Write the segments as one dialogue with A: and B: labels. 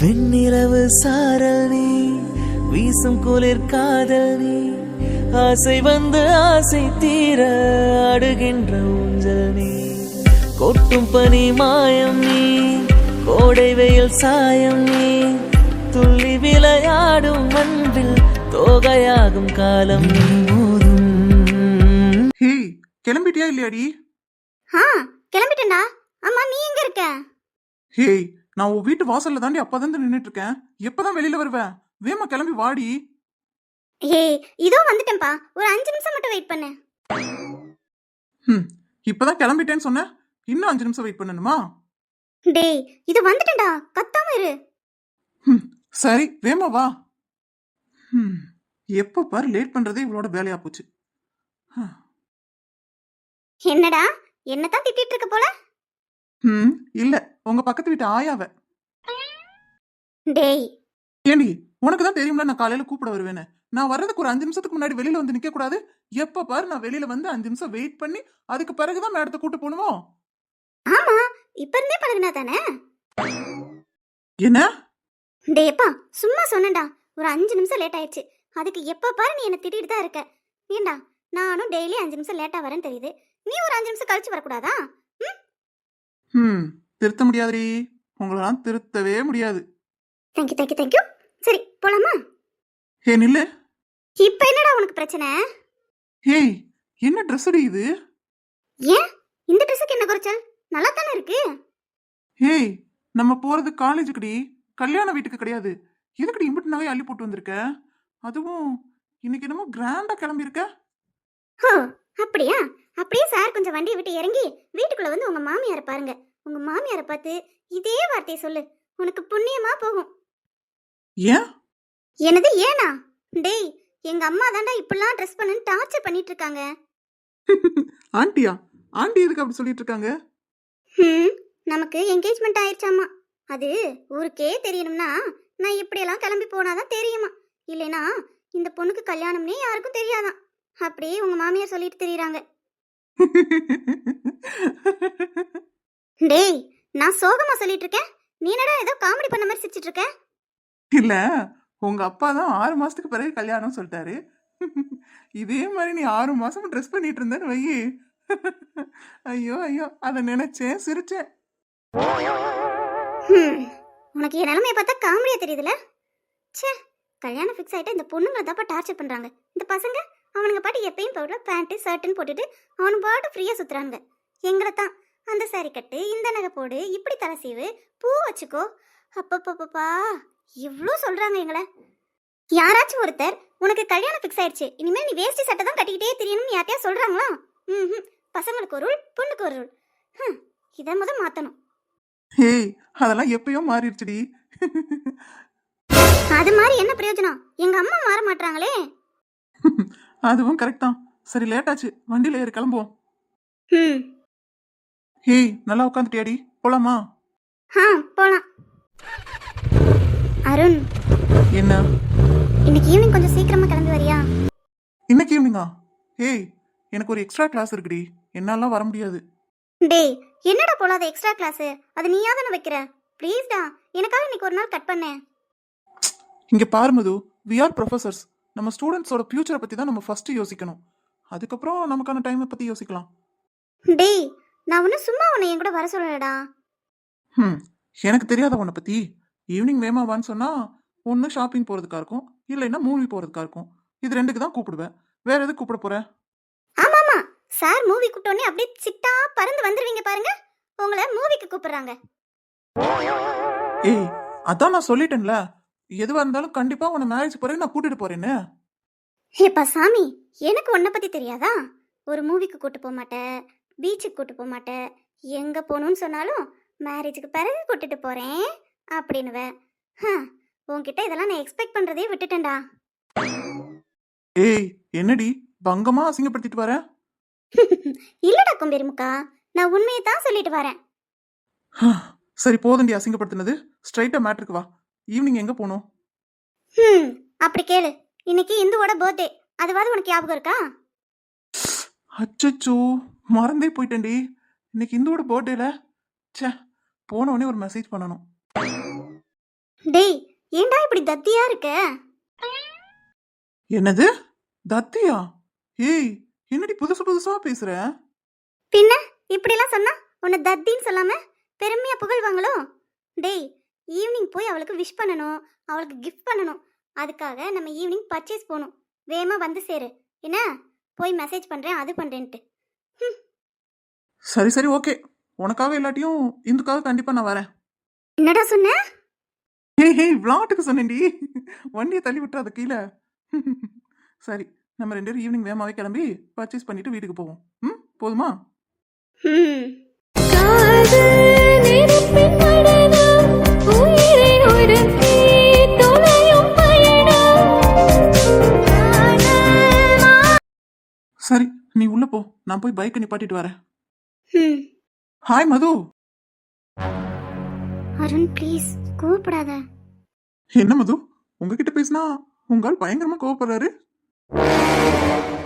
A: வெண்ணிலவு சாரல் நீ வீசும் குளிர் காதல் நீ ஆசை வந்து ஆசை தீர அடுகின்ற ஊஞ்சல் நீ. கொட்டும் பனி மாயம் நீ கோடை வெயில் சாயம் நீ துள்ளி விளையாடும் அன்பில் தோகையாகும் காலம் நீ. மோதும்
B: ஹேய் கிளம்பிட்டியா இல்லையாடி?
C: ஆ கிளம்பிட்டேன்டா. அம்மா நீ எங்க இருக்க?
B: ஹேய் நான் உன் வீட்டு வாசல்ல தாண்டி அப்பதான் நின்னுட்டு இருக்கேன் எப்பதான் வெளியில வருவேன் வேமா கிளம்பி வாடி.
C: ஏய் இதோ வந்துட்டேன்ப்பா. ஒரு அஞ்சு நிமிஷம் மட்டும் வெயிட் பண்ணு.
B: ம் இப்பதான் கிளம்பிட்டேன்னு சொன்ன? இன்னும் அஞ்சு நிமிஷம் வெயிட் பண்ணணுமா?
C: டேய் இது வந்துட்டேன்டா. கத்தாம இரு.
B: ம் சரி வேமா வா. ம் எப்போ பாரு லேட் பண்றதே இவளோட வேலையா போச்சு.
C: என்னடா? என்னதான் திட்டிட்டு இருக்க போல?
B: ம் இல்ல. உங்க பக்கத்து வீட்டு ஆயாவ.
C: டேய்.
B: ஏண்டி உனக்கு தான் தெரியும்ல நான் காலையில கூப்பிட வருவேன்னு. நான் வர்றதுக்கு ஒரு அஞ்சு நிமிஷத்துக்கு முன்னாடி வெளியில வந்து நிக்க கூடாது. எப்ப பாரு நான் வெளியில வந்து அஞ்சு நிமிஷம் வெயிட் பண்ணி அதுக்கு பிறகுதான் மேடத்தை கூட்டு போகணுமோ?
C: ஆமா இப்ப இருந்தே பழகுனா தானே?
B: என்ன?
C: டேப்பா சும்மா சொன்னேன்டா. ஒரு அஞ்சு நிமிஷம் லேட் ஆயிடுச்சு. அதுக்கு எப்ப பாரு நீ என்ன திட்டிட்டு தான் இருக்க. ஏண்டா நானும் டெய்லி அஞ்சு நிமிஷம் லேட்டா வரேன்னு தெரியுது. நீ ஒரு அஞ்சு நிமிஷம் கழிச்சு வரக்கூடாதா? ம்
B: திருத்த முடியாதுடி. உங்களெல்லாம் திருத்தவே முடியாது.
C: தேங்க்யூ தேங்க்யூ தேங்க்யூ சரி போலாமா?
B: ஹே நில்லு.
C: இப்ப என்னடா உனக்கு பிரச்சனை?
B: ஹேய் என்ன ட்ரெஸ் அடி இது?
C: ஏன்? இந்த ட்ரெஸ்ஸுக்கு என்ன குறைச்சல்? நல்லா தானே இருக்கு?
B: ஹேய் நம்ம போறது காலேஜுக்குடி. கல்யாண வீட்டுக்கு கிடையாது. எதுக்குடி இம்பிட்டு நகை அள்ளி போட்டு வந்திருக்க? அதுவும் இன்னைக்கு என்னமோ கிராண்டா கிளம்பியிருக்க?
C: ஓ அப்படியா? அப்படியே சார் கொஞ்சம் வண்டியை விட்டு இறங்கி வீட்டுக்குள்ள வந்து உங்க மாமியாரை பாருங்க. உங்க மாமியாரை பார்த்து இதே வார்த்தையை சொல்லு. உனக்கு புண்ணியமா போகும்.
B: ஏன்?
C: என்னது ஏனா? டேய் எங்க அம்மா தாண்டா இப்படிலாம் ட்ரெஸ் பண்ணுன்னு டார்ச்சர் பண்ணிட்டு இருக்காங்க.
B: ஆண்டியா? ஆண்டி எதுக்கு அப்படி சொல்லிட்டு இருக்காங்க?
C: ம் நமக்கு என்கேஜ்மெண்ட் ஆயிடுச்சாமா அது ஊருக்கே தெரியணும்னா நான் இப்படியெல்லாம் கிளம்பி போனாதான் தெரியுமா? இல்லைனா இந்த பொண்ணுக்கு கல்யாணம்னே யாருக்கும் தெரியாதான். அப்படியே உங்க மாமியார் சொல்லிட்டு தெரியுறாங்க. டேய் நான் சோகமா சொல்லிட்டு இருக்கேன் நீ என்னடா ஏதோ காமெடி பண்ண மாதிரி சிரிச்சிட்டு இருக்க
B: இல்ல உங்க அப்பா தான் ஆறு மாசத்துக்கு பிறகு கல்யாணம் சொல்லிட்டாரு. இதே மாதிரி நீ ஆறு மாசம் ட்ரெஸ் பண்ணிட்டு இருந்தேன்னு வையி ஐயோ ஐயோ அதை நினைச்சேன் சிரிச்சேன்.
C: உனக்கு என் நிலைமைய பார்த்தா காமெடியா தெரியுதுல? ச்சே கல்யாணம் ஃபிக்ஸ் ஆயிட்டா இந்த பொண்ணுங்களை தப்பா டார்ச்சர் பண்றாங்க. இந்த பசங்க அவனுங்க பாட்டு எப்பயும் போல பேண்ட் ஷர்ட்டுன்னு போட்டுட்டு அவனு பாட்டு ஃப்ரீயா சுத்துறாங்க எங்களை தான். அந்த saree கட்டு இந்த நகை போடு இப்படி தலை சீவு பூ வச்சுக்கோ. அப்பப்பப்பப்பா இவ்வளோ சொல்றாங்க எங்களை. யாராச்சும் ஒருத்தர் உனக்கு கல்யாணம் ஃபிக்ஸ் ஆயிடுச்சு இனிமேல் நீ வேஷ்டி சட்டை தான் கட்டிக்கிட்டே தெரியணும்னு யார்ட்டையா சொல்றாங்களா? ம் பசங்களுக்கு ஒரு ரூல் பொண்ணுக்கு ஒரு ரூல் இதை முத மாத்தணும்.
B: ஏய் அதெல்லாம் எப்பயோ மாறிடுச்சுடி.
C: அது மாதிரி என்ன பிரயோஜனம்? எங்க அம்மா மாற மாட்டாங்களே
B: அதுவும் கரெக்ட் தான். சரி லேட்டாச்சு வண்டியில ஏறி கிளம்புவோம்.
C: ம்
B: ஏய் நல்லா உட்காந்துட்டியாடி போலாமா?
C: ஆ போலாம். அருண்.
B: என்ன?
C: இன்னைக்கு ஈவினிங் கொஞ்சம் சீக்கிரமா கிளம்பி வரியா?
B: இன்னைக்கு ஈவினிங்கா ஏய் எனக்கு ஒரு எக்ஸ்ட்ரா கிளாஸ் இருக்குடி. என்னாலாம் வர முடியாது.
C: டேய் என்னடா போலாத எக்ஸ்ட்ரா கிளாஸ் அது நீயா தானே வைக்கிற? ப்ளீஸ்டா எனக்காக இன்னைக்கு ஒரு நாள் கட் பண்ணேன்
B: இங்க பாரு மது வி ஆர் ப்ரொஃபசர்ஸ் நம்ம ஸ்டூடெண்ட்ஸோட ஃபியூச்சரை பத்தி தான் நம்ம ஃபர்ஸ்ட் யோசிக்கணும். அதுக்கப்புறம் நமக்கான டைமை பத்தி யோசிக்கலாம்.
C: டேய் நான் ஒன்றும் சும்மா உன்னை என் கூட வர சொல்லலடா.
B: ம் எனக்கு தெரியாத உன்னை பத்தி. ஈவினிங் வேமாவான்னு சொன்னா ஒன்று ஷாப்பிங் போறதுக்கா இருக்கும் இல்லைன்னா மூவி போறதுக்கா இருக்கும். இது ரெண்டுக்கு தான் கூப்பிடுவேன். வேற எதுக்கு கூப்பிட போற?
C: ஆமாமா சார் மூவி கூப்பிட்டோன்னே அப்படியே சிட்டா பறந்து வந்துருவீங்க பாருங்க. உங்களை மூவிக்கு கூப்பிடுறாங்க.
B: ஏய் அதான் நான் சொல்லிட்டேன்ல. எதுவா இருந்தாலும் கண்டிப்பா உன்னை மேரேஜ் பிறகு நான் கூட்டிட்டு போறேன்னு.
C: ஏப்பா சாமி எனக்கு உன்னை பத்தி தெரியாதா? ஒரு மூவிக்கு கூட்டு போக மாட்டேன் பீச்சுக்கு கூட்டு போக மாட்டேன் எங்க போகணும்னு சொன்னாலும் மேரேஜுக்கு பிறகு கூட்டிட்டு போறேன் அப்படின்னுவேன் ஹம், உன்கிட்ட இதெல்லாம் நான் எக்ஸ்பெக்ட் பண்றதே விட்டுட்டேன்டா.
B: ஏய் என்னடி பங்கமா அசிங்கப்படுத்திட்டு வர?
C: இல்லடா கொம்பெருமுக்கா நான் உண்மையை தான் சொல்லிட்டு வரேன்.
B: சரி போதண்டி அசிங்கப்படுத்தினது. ஸ்ட்ரைட்டா மேட்ருக்கு வா. ஈவினிங் எங்க போகணும்
C: ம் அப்படி கேளு. இன்னைக்கு இந்துவோட பர்த்டே அதுவாது உனக்கு ஞாபகம் இருக்கா?
B: அச்சச்சோ மறந்தே போயிட்டேன்டி. இன்னைக்கு இந்துவோட பர்த்டேல ச்சே போன உடனே ஒரு மெசேஜ் பண்ணணும்.
C: டேய் ஏன்டா இப்படி தத்தியா இருக்க?
B: என்னது? தத்தியா? ஏய் என்னடி புதுசு புதுசா பேசுற?
C: பின்ன இப்படிலாம் சொன்னா உன்னை தத்தின்னு சொல்லாம பெருமையா புகழ்வாங்களோ? டேய் ஈவினிங் போய் அவளுக்கு விஷ் பண்ணணும் அவளுக்கு கிஃப்ட் பண்ணணும். அதுக்காக நம்ம ஈவினிங் பர்ச்சேஸ் போகணும். வேகமா வந்து சேரு. என்ன? போய் மெசேஜ் பண்றேன் அது பண்றேன்ட்டு.
B: சரி சரி ஓகே உனக்காக இல்லாட்டியும் இந்துக்காக கண்டிப்பா நான் வரேன்.
C: என்னடா சொன்ன?
B: ஏய் ஹே விளாட்டுக்கு சொன்னேன்டி. வண்டியை தள்ளி விட்டுறாத கீழே. சரி நம்ம ரெண்டு பேரும் ஈவினிங் வேகமாவே கிளம்பி பர்ச்சேஸ் பண்ணிட்டு வீட்டுக்கு போவோம். ம் போதுமா?
C: ம்
B: சரி நீ உள்ள போ. நான் போய் பைக்கை நிப்பாட்டிட்டு வரேன். ஹாய் மது.
C: அருண் ப்ளீஸ் கோவப்படாத.
B: என்ன மது? உங்ககிட்ட பேசினா உங்கள் பயங்கரமா கோவப்படுறாரு.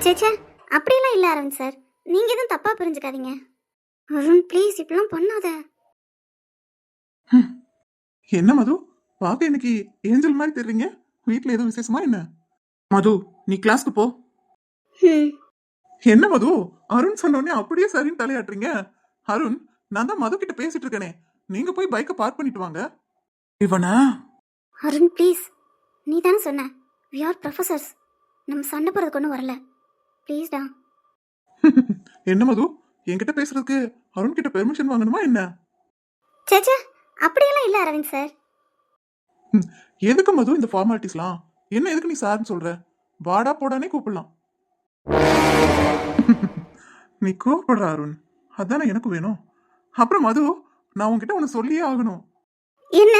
C: சேச்சே அப்படியெல்லாம் இல்லை அரவிந்த் சார் நீங்க எதுவும் தப்பா புரிஞ்சுக்காதீங்க. அருண் ப்ளீஸ் இப்படிலாம் பண்ணாத.
B: என்ன மது? பார்க்க இன்னைக்கு ஏஞ்சல் மாதிரி தெரியுங்க வீட்ல எதுவும் விசேஷமா என்ன? மது நீ கிளாஸ்க்கு போ. என்ன மது அருண் சொன்னோடனே அப்படியே சரின்னு தலையாட்டுறீங்க. அருண் நான் தான் மது கிட்ட பேசிட்டு இருக்கேனே. நீங்க போய் பைக்கை பார்க் பண்ணிட்டு வாங்க. இவனா?
C: அருண் ப்ளீஸ் நீ தானே சொன்ன. வி ஆர் ப்ரொஃபசர்ஸ் நம்ம சண்டை போகிறதுக்கு ஒன்றும் வரல. ப்ளீஸ்டா
B: என்ன மது? என்கிட்ட பேசுறதுக்கு அருண் கிட்ட பெர்மிஷன் வாங்கணுமா என்ன?
C: சேச்சே அப்படியெல்லாம் இல்லை அரவிந்த் சார்
B: எதுக்கு மது இந்த ஃபார்மாலிட்டிஸ்லாம் என்ன எதுக்கு நீ சார்னு சொல்ற? வாடா போடானே கூப்பிடலாம். நீ கூப்பிடுற அருண். அதானே எனக்கு வேணும். அப்புறம் மது நான் உன்கிட்ட ஒன்று சொல்லியே ஆகணும்.
C: என்ன?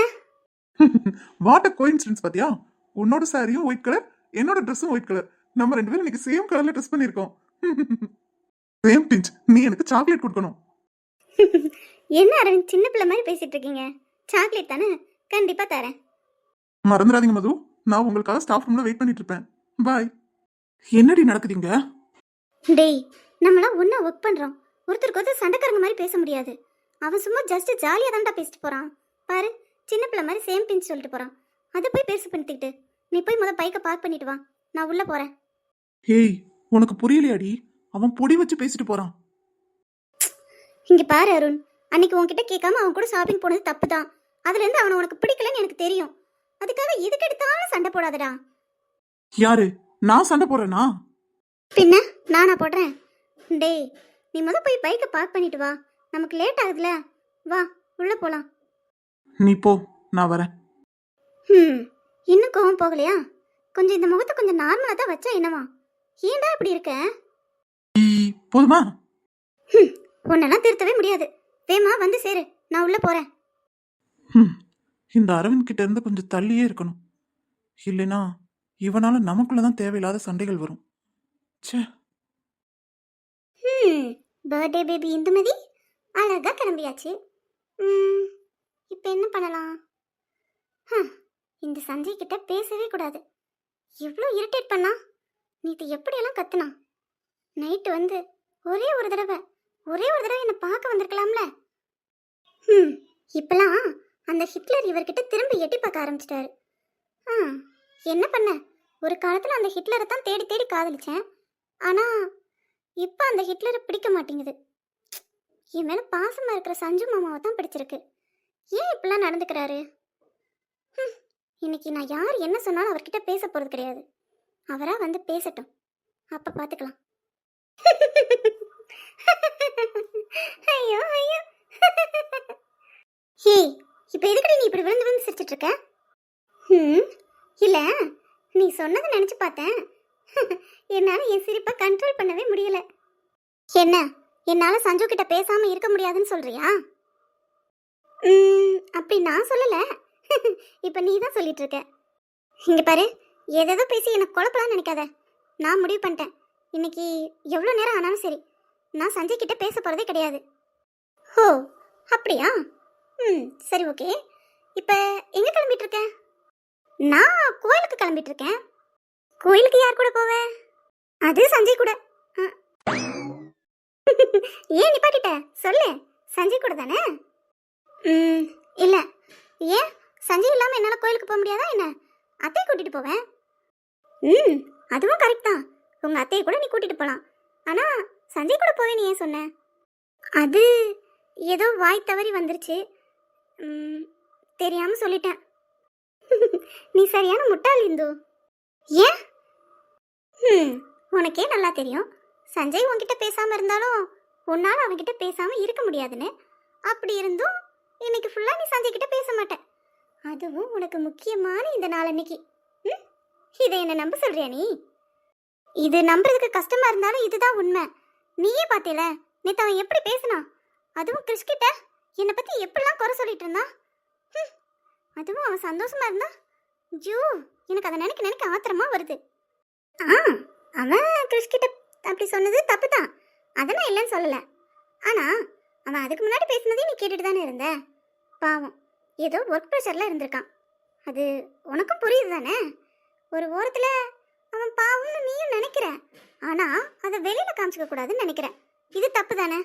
B: வாட் அ கோயின்சிடன்ஸ் பாத்தியா? உன்னோட சாரியும் ஒயிட் கலர் என்னோட ட்ரெஸ்ஸும் ஒயிட் கலர் நம்ம ரெண்டு பேரும் இன்னைக்கு சேம் கலர்ல ட்ரெஸ் பண்ணிருக்கோம் சேம் பிஞ்ச் நீ எனக்கு சாக்லேட் கொடுக்கணும்.
C: என்ன அரவிந்த் சின்ன பிள்ளை மாதிரி பேசிட்டு இருக்கீங்க? சாக்லேட் தானே? கண்டிப்பாக தரேன்.
B: மறந்துடாதீங்க மது. நான் உங்களுக்காக ஸ்டாஃப் ரூம்ல வெயிட் பண்ணிட்டு இருப்பேன். பாய் என்னடி நடக்குதுங்க
C: டேய் நம்மளாம் ஒன்றா ஒர்க் பண்ணுறோம் ஒருத்தருக்கு ஒருத்தர் சண்டைக்காரங்க மாதிரி பேச முடியாது. அவன் சும்மா ஜஸ்ட் ஜாலியாக தான்டா பேசிட்டு போகிறான் பாரு சின்ன பிள்ளை மாதிரி சேம் பிஞ்ச் சொல்லிட்டு போகிறான் அதை போய் பெருசு பண்ணிக்கிட்டு நீ போய் முத பைக்கை பார்க் பண்ணிட்டு வா. நான் உள்ளே போகிறேன்
B: ஹேய் உனக்கு புரியலையாடி? அவன் பொடி வச்சு பேசிட்டு போறான்.
C: இங்கே பாரு அருண். அன்னைக்கு உன்கிட்ட கேட்காம அவன் கூட ஷாப்பிங் போனது தப்பு தான் அதுலேருந்து அவனை உனக்கு பிடிக்கலன்னு எனக்கு தெரியும். அதுக்காக எதுக்கு எடுத்தாலும் சண்டை போடாதடா.
B: யாரு? நான் சண்டை போடுறேனா?
C: பின்ன நானா போடுறேன். டேய் நீ முத போய் பைக்கை பார்க் பண்ணிட்டு வா. நமக்கு லேட் ஆகுதுல. வா உள்ளே போகலாம்
B: நீ போ நான் வரேன்.
C: ம் இன்னும் கோவம் போகலையா? கொஞ்சம் இந்த முகத்தை கொஞ்சம் நார்மலாக தான் வச்சா என்னவா? ஏன்டா இப்படி இருக்க?
B: ஈ, போதுமா?
C: ஹம், உன்னெல்லாம் திருத்தவே முடியாது. வேமா வந்து சேரு. நான் உள்ள போறேன்.
B: ஹம், இந்த அரவிந்த் கிட்ட இருந்து கொஞ்சம் தள்ளியே இருக்கணும். இல்லைனா இவனால நமக்குள்ளதான் தேவையில்லாத சண்டைகள் வரும். ச்சே.
C: ம் பர்த்டே பேபி இந்துமதி? அழகாக கிளம்பியாச்சு. ம் இப்போ என்ன பண்ணலாம்? ஹம், இந்த சஞ்சய் கிட்ட பேசவே கூடாது. எவ்வளோ இரிட்டேட் பண்ணா? நேற்று எப்படியெல்லாம் கத்துனா? நைட்டு வந்து ஒரே ஒரு தடவை ஒரே ஒரு தடவை என்னை பார்க்க வந்திருக்கலாம்ல. ம் இப்பெல்லாம் அந்த ஹிட்லர் இவர்கிட்ட திரும்ப எட்டி பார்க்க ஆரம்பிச்சிட்டாரு. ஆ என்ன பண்ண? ஒரு காலத்தில் அந்த ஹிட்லரை தான் தேடி தேடி காதலிச்சேன். ஆனால் இப்போ அந்த ஹிட்லரை பிடிக்க மாட்டேங்குது. என் மேலே பாசமாக இருக்கிற சஞ்சு மாமாவை தான் பிடிச்சிருக்கு. ஏன் இப்படிலாம் நடந்துக்கிறாரு? இன்னைக்கு நான் யார் என்ன சொன்னாலும் அவர்கிட்ட பேச போகிறது கிடையாது. அவராக வந்து பேசட்டும். அப்போ பார்த்துக்கலாம் ஐயோ ஐயோ. ஹே இப்போ எதுக்கடி நீ இப்படி விழுந்து விழுந்து சிரிச்சிட்டு இருக்க? ம் இல்லை நீ சொன்னதை நினச்சி பார்த்தேன். என்னால் என் சிரிப்பை கண்ட்ரோல் பண்ணவே முடியல. என்ன? என்னால் சஞ்சு கிட்ட பேசாமல் இருக்க முடியாதுன்னு சொல்றியா? ம், அப்படி நான் சொல்லலை. இப்போ நீ தான் சொல்லிட்டு இருக்க. இங்கே பாரு எதேதோ பேசி எனக்கு குழப்பலாம் நினைக்காத. நான் முடிவு பண்ணிட்டேன். இன்னைக்கு எவ்வளோ நேரம் ஆனாலும் சரி நான் சஞ்சய் கிட்ட பேச போகிறதே கிடையாது. ஓ அப்படியா? ம் சரி ஓகே இப்போ எங்கே கிளம்பிட்டு இருக்கேன் நான் கோயிலுக்கு கிளம்பிட்டு இருக்கேன். கோயிலுக்கு யார் கூட போவ? அது சஞ்சய் கூட. ஏன் நிப்பாட்டிட்ட சொல்லு. சஞ்சய் கூட தானே? ம் இல்லை. ஏன்? சஞ்சய் இல்லாமல் என்னால் கோயிலுக்கு போக முடியாதா என்ன? அத்தையை கூட்டிகிட்டு போவேன். ம் அதுவும் கரெக்ட் தான். உங்கள் அத்தையை கூட நீ கூட்டிகிட்டு போகலாம் ஆனால் சஞ்சய் கூட போவே நீ ஏன் சொன்ன? அது ஏதோ வாய் தவறி வந்துருச்சு. தெரியாமல் தெரியாம சொல்லிட்டேன். நீ சரியான முட்டாள் இந்து. ஏன்? ம் உனக்கே நல்லா தெரியும். சஞ்சய் உன்கிட்ட பேசாமல் இருந்தாலும் உன்னால் அவன்கிட்ட பேசாமல் இருக்க முடியாதுன்னு. அப்படி இருந்தும் இன்னைக்கு ஃபுல்லாக நீ சஞ்சய் கிட்ட பேச மாட்ட. அதுவும் உனக்கு முக்கியமான இந்த நாள் அன்னைக்கு. ம் இதை என்ன நம்ப சொல்றியா நீ? இது நம்புறதுக்கு கஷ்டமா இருந்தாலும் இதுதான் உண்மை. நீயே பார்த்தேல நேத்து அவன் எப்படி பேசினான் அதுவும் கிறிஸ் கிட்ட? என்னை பத்தி எப்படிலாம் குறை சொல்லிட்டு இருந்தான்? அதுவும் அவன் சந்தோஷமா இருந்தா? ஜூ எனக்கு அதை நினைக்க நினைக்க ஆத்திரமா வருது. ஆ அவன் கிறிஷ் கிட்ட அப்படி சொன்னது தப்பு தான் அதை நான் இல்லைன்னு சொல்லலை. ஆனால் அவன் அதுக்கு முன்னாடி பேசினதையும் நீ கேட்டுட்டு தானே இருந்த? பாவம். ஏதோ ஒர்க் ப்ரெஷரில் இருந்திருக்கான். அது உனக்கும் புரியுது தானே? ஒரு ஓரத்தில் அவன் பாவம்னு நீயும் நினைக்கிற. ஆனால் அதை வெளியில் காமிச்சிக்க கூடாதுன்னு நினைக்கிறேன் இது தப்பு தானே?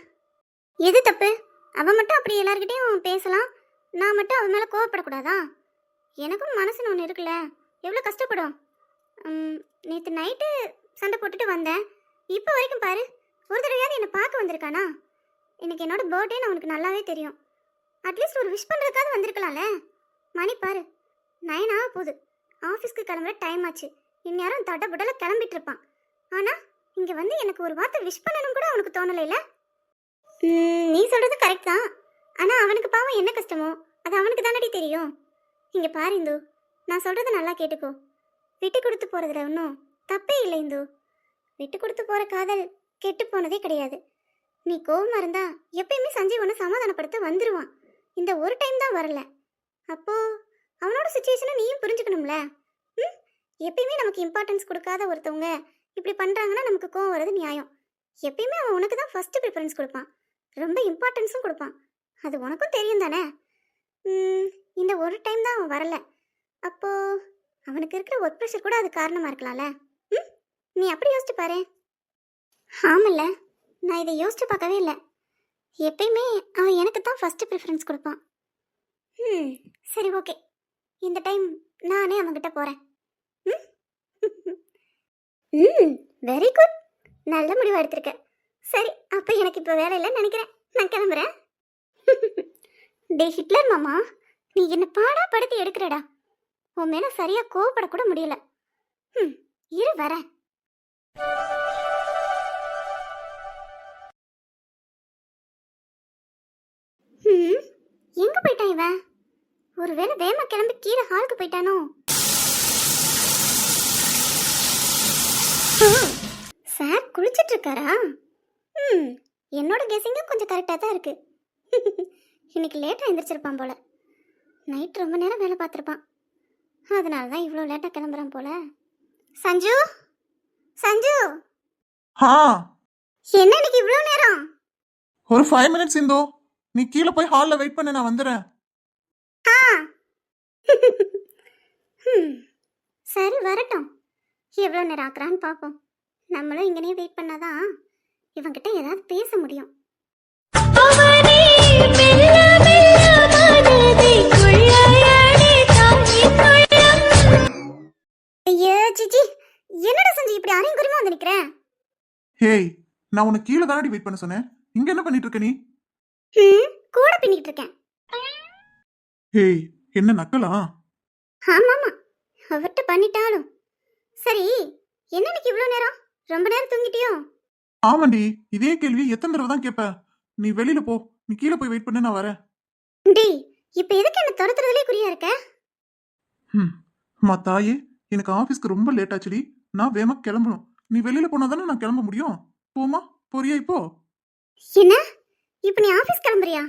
C: எது தப்பு? அவன் மட்டும் அப்படி எல்லாருக்கிட்டையும் பேசலாம். நான் மட்டும் அவன் மேலே கோவப்படக்கூடாதா? எனக்கும் மனசுன்னு ஒன்று இருக்குல்ல. எவ்வளோ கஷ்டப்படும். நேற்று நைட்டு சண்டை போட்டுட்டு வந்தேன். இப்போ வரைக்கும் பாரு ஒரு தடவையாவது என்னை பார்க்க வந்திருக்கானா? இன்னைக்கு என்னோட பர்த்டேன்னு அவனுக்கு நல்லாவே தெரியும். அட்லீஸ்ட் ஒரு விஷ் பண்ணுறதுக்காவது வந்திருக்கலாம்ல? மணி பாரு நைன் ஆக போகுது. ஆஃபீஸ்க்கு கிளம்புற டைம் ஆச்சு. இந்நேரம் தட்ட புடல கிளம்பிட்டு இருப்பான். ஆனால் இங்கே வந்து எனக்கு ஒரு வார்த்தை விஷ் பண்ணணும் கூட அவனுக்கு தோணலைல நீ சொல்கிறது கரெக்ட் தான். ஆனால் அவனுக்கு பாவம் என்ன கஷ்டமோ அது அவனுக்கு தானடி தெரியும். இங்கே பாரு இந்து நான் சொல்கிறத நல்லா கேட்டுக்கோ. விட்டு கொடுத்து போறதுல ஒன்றும் தப்பே இல்லை இந்து. விட்டு கொடுத்து போற காதல் கெட்டு போனதே கிடையாது. நீ கோவமா இருந்தா எப்பயுமே சஞ்சய் உன்னை சமாதானப்படுத்த வந்துருவான். இந்த ஒரு டைம் தான் வரல. அப்போ அவனோட சுச்சுவேஷனை நீயும் புரிஞ்சுக்கணும்ல? ம்? எப்பயுமே நமக்கு இம்பார்ட்டன்ஸ் கொடுக்காத ஒருத்தவங்க இப்படி பண்ணுறாங்கன்னா நமக்கு கோவம் வர்றது நியாயம். எப்பயுமே அவன் உனக்கு தான் ஃபஸ்ட்டு ப்ரிஃபரன்ஸ் கொடுப்பான். ரொம்ப இம்பார்ட்டன்ஸும் கொடுப்பான். அது உனக்கும் தெரியும் தானே? இந்த ஒரு டைம் தான் அவன் வரல. அப்போது அவனுக்கு இருக்கிற ஒர்க் ப்ரெஷர் கூட அது காரணமாக இருக்கலாம்ல? ம்? நீ அப்படி யோசிச்சு பாரு. ஆமல்ல. நான் இதை யோசிச்சு பார்க்கவே இல்லை. எப்பயுமே அவன் எனக்கு தான் ஃபஸ்ட்டு ப்ரிஃபரன்ஸ் கொடுப்பான். ம் சரி ஓகே இந்த டைம் நானே அவன்கிட்ட போகிறேன் ம்? ம் வெரி குட் நல்ல முடிவு எடுத்திருக்க. சரி அப்போ எனக்கு இப்போ வேலை இல்லைன்னு நினைக்கிறேன். நான் கிளம்புறேன். டே ஹிட்லர் மாமா நீ என்ன பாடா படுத்தி எடுக்கிறடா. உன் மேல சரியா கோவப்படக்கூட முடியல. ம் இரு வரேன். ம் எங்க போயிட்டான் இவன்? ஒருவேளை வேமா கிளம்பி கீழே ஹாலுக்கு போயிட்டானோ? சார் குளிச்சிட்டு இருக்காரா? ம் என்னோட கெஸிங்கும் கொஞ்சம் கரெக்டாக தான் இருக்கு. இன்னைக்கு லேட்டாக எந்திரிச்சிருப்பான் போல. நைட் ரொம்ப நேரம் வேலை பார்த்துருப்பான். அதனால தான் இவ்வளோ லேட்டாக கிளம்புறான் போல. சஞ்சு? சஞ்சு?
B: ஆ.
C: என்ன இன்னைக்கு இவ்வளோ நேரம்?
B: ஒரு ஃபைவ் மினிட்ஸ் இந்தோ. நீ கீழே போய் ஹாலில் வெயிட் பண்ண நான் வந்துடுறேன்
C: ஆ. ஹம், சரி வரட்டும். எவ்வளோ நேரம் ஆக்குறான்னு பார்ப்போம் நம்மளும் இங்கனே வெயிட் பண்ணாதான் இவன்கிட்ட ஏதாவது பேச முடியும்.
D: அவனே
C: என்னடா சஞ்சு இப்படி அரையும் குருமா வந்து நிற்கிறேன்
B: ஹேய் நான் உன்னை கீழே தானடி வெயிட் பண்ண சொன்னேன். இங்க என்ன பண்ணிட்டு இருக்க நீ?
C: ம் கூட பின்னிட்டு இருக்கேன்.
B: ஹேய் என்ன நக்கலா?
C: ஆமாமா அவர்கிட்ட பண்ணிட்டாலும். சரி என்ன இன்னைக்கு இவ்வளோ நேரம்? ரொம்ப நேரம் தூங்கிட்டியோ?
B: ஆமாண்டி இதே கேள்வி எத்தனை தடவை தான் கேட்ப நீ வெளியில போ நீ கீழே போய் வெயிட் பண்ண நான் வரேன்.
C: டேய் இப்போ எதுக்கு என்ன துரத்துறதுலே குறியா இருக்க?
B: ம் அம்மா தாயே எனக்கு ஆஃபீஸ்க்கு ரொம்ப லேட் ஆச்சுடி. நான் வேமா கிளம்பணும். நீ வெளியில போனா தானே நான் கிளம்ப முடியும்? போமா போறியா இப்போ?
C: என்ன? இப்போ நீ ஆஃபீஸ் கிளம்புறியா?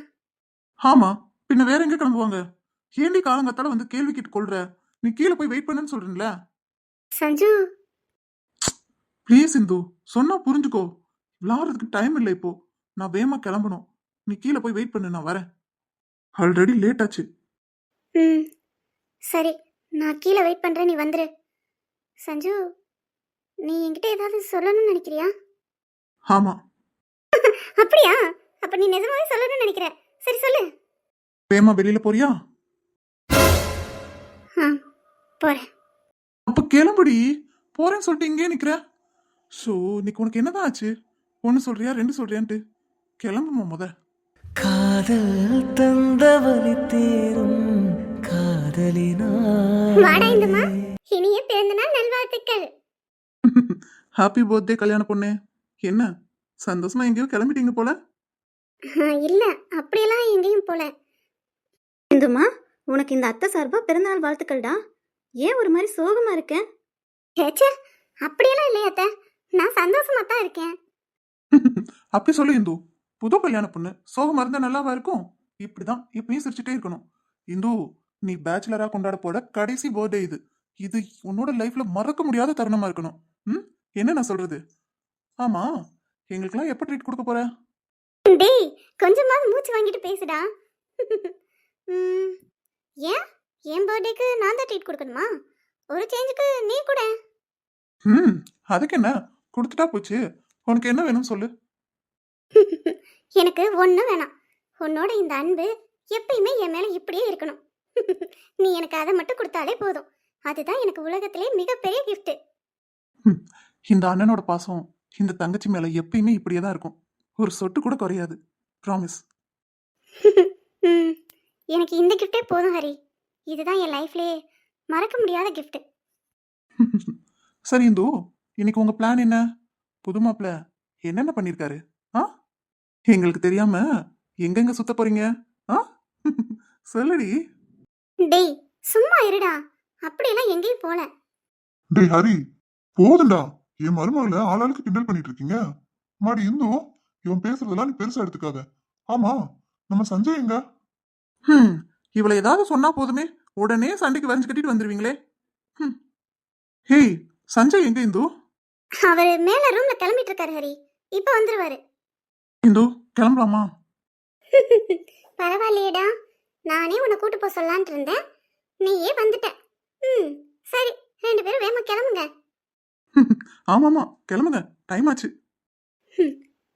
B: ஆமா பின்ன வேற எங்க கிளம்புவாங்க? ஏண்டி காலங்கத்தால வந்து கேள்வி கேட்டு கொள்ற? நீ கீழே போய் வெயிட் பண்ணுன்னு சொல்றேன்ல.
C: சஞ்சு.
B: ப்ளீஸ் இந்து சொன்னா புரிஞ்சுக்கோ. விளாடுறதுக்கு டைம் இல்லை இப்போ. நான் வேகமா கிளம்பணும். நீ கீழே போய் வெயிட் பண்ணு நான் வரேன். ஆல்ரெடி லேட் ஆச்சு.
C: ம் சரி. நான் கீழே வெயிட் பண்ணுறேன் நீ வந்துரு. சஞ்சு. நீ என்கிட்ட ஏதாவது சொல்லணும்னு நினைக்கிறியா?
B: ஆமா.
C: அப்படியா? அப்ப நீ நிஜமாவே சொல்லணும்னு நினைக்கிற. சரி சொல்லு.
B: வேகமா வெளியில போறியா?
C: போறேன்.
B: அப்ப கிளம்புடி. போறேன்னு சொல்லிட்டு இங்கே நிக்கிற. ஸோ இன்னைக்கு உனக்கு என்னதான் ஆச்சு? ஒன்னு சொல்றியா ரெண்டு சொல்றியான்ட்டு. கிளம்புமா முத?
A: காதல் தந்தவழி தேரும் காதலினா
C: இனிய பிறந்த நாள் நல்வாழ்த்துக்கள்.
B: ஹாப்பி பர்த்டே கல்யாண பொண்ணு. என்ன? சந்தோஷமா எங்கேயோ கிளம்பிட்டீங்க போல.
C: இல்ல. அப்படியெல்லாம் எங்கேயும் போல.
E: இந்துமா உனக்கு இந்த அத்தை சார்பா பிறந்தநாள் வாழ்த்துக்கள்டா. ஏன் ஒரு மாதிரி சோகமா இருக்க?
C: சேச்சே அப்படியெல்லாம் இல்லையா அத்தை. நான் சந்தோஷமா தான் இருக்கேன்.
B: அப்படி சொல்லு இந்து. புது கல்யாண பொண்ணு. சோகமா இருந்தா நல்லாவா இருக்கும்? இப்படிதான். இப்பயும் சிரிச்சுட்டே இருக்கணும். இந்து நீ பேச்சுலரா கொண்டாட போற கடைசி பர்த்டே இது. இது உன்னோட லைஃப்ல மறக்க முடியாத தருணமா இருக்கணும். ம்? என்ன நான் சொல்றது? ஆமா. எங்களுக்கெல்லாம் எப்ப ட்ரீட் கொடுக்க போற?
C: டேய் கொஞ்சமாவது மூச்சு வாங்கிட்டு பேசுடா. ம், ஏன்? என் பர்த்டேக்கு நான் தான் ட்ரீட் கொடுக்கணுமா? ஒரு சேஞ்சுக்கு நீ கூட.
B: ம். அதுக்கு என்ன? கொடுத்துட்டா போச்சு. உனக்கு என்ன வேணும் சொல்லு?
C: எனக்கு ஒன்றும் வேணாம். உன்னோட இந்த அன்பு எப்பயுமே என் மேலே இப்படியே இருக்கணும். நீ எனக்கு அதை மட்டும் கொடுத்தாலே போதும். அதுதான் எனக்கு உலகத்திலே மிகப்பெரிய gift.
B: இந்த அண்ணனோட பாசம் இந்த தங்கச்சி மேல எப்பயுமே இப்படியே தான் இருக்கும். ஒரு சொட்டு கூட குறையாது. ப்ராமிஸ்
C: எனக்கு இந்த கிஃப்டே போதும் ஹரி. இதுதான் என் லைஃப்லயே மறக்க முடியாத gift.
B: சரி இந்து இன்னைக்கு உங்க பிளான் என்ன? புது மாப்பிள்ள என்னென்ன பண்ணிருக்காரு? ஆ? எங்களுக்கு தெரியாம எங்கெங்க சுத்த போறீங்க? ஆ? சொல்லுடி.
C: டேய் சும்மா இருடா. அப்படியெல்லாம் எங்கேயும் போல.
F: டேய் ஹரி போதுண்டா என் மருமகளை ஆளாளுக்கு கிண்டல் பண்ணிட்டு இருக்கீங்க மாடி இந்து இவன் பேசுறதெல்லாம் நீ பெருசா எடுத்துக்காத. ஆமா நம்ம சஞ்சய் எங்க?
B: ஹம் இவளை ஏதாவது சொன்னா போதுமே. உடனே சண்டைக்கு வரைஞ்சு கட்டிட்டு வந்துருவீங்களே. ஹம். ஹேய் சஞ்சய் எங்க இந்து?
C: அவர் மேல ரூம்ல கிளம்பிட்டு இருக்காரு ஹரி. இப்போ வந்துருவாரு.
B: இந்து கிளம்பலாமா?
C: பரவாயில்லையேடா. நானே உன்னை கூட்டு போக சொல்லலான்ட்டு இருந்தேன். நீயே வந்துட்ட. ம் சரி. ரெண்டு பேரும் வேகமா கிளம்புங்க.
B: ஆமாமா கிளம்புங்க. டைம் ஆச்சு.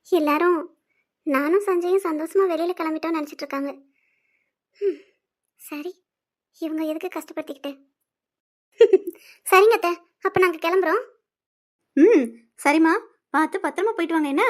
C: எல்லாரும் நானும் சஞ்சயும் சந்தோஷமா வெளியில கிளம்பிட்டோம்னு நினைச்சிட்டு இருக்காங்க ம், சரி. இவங்க எதுக்கு கஷ்டப்படுத்திக்கிட்டு? சரிங்க அத்தை அப்ப நாங்க கிளம்புறோம்.
E: ம் சரிம்மா. பார்த்து பத்திரமா போயிட்டு வாங்க என்ன?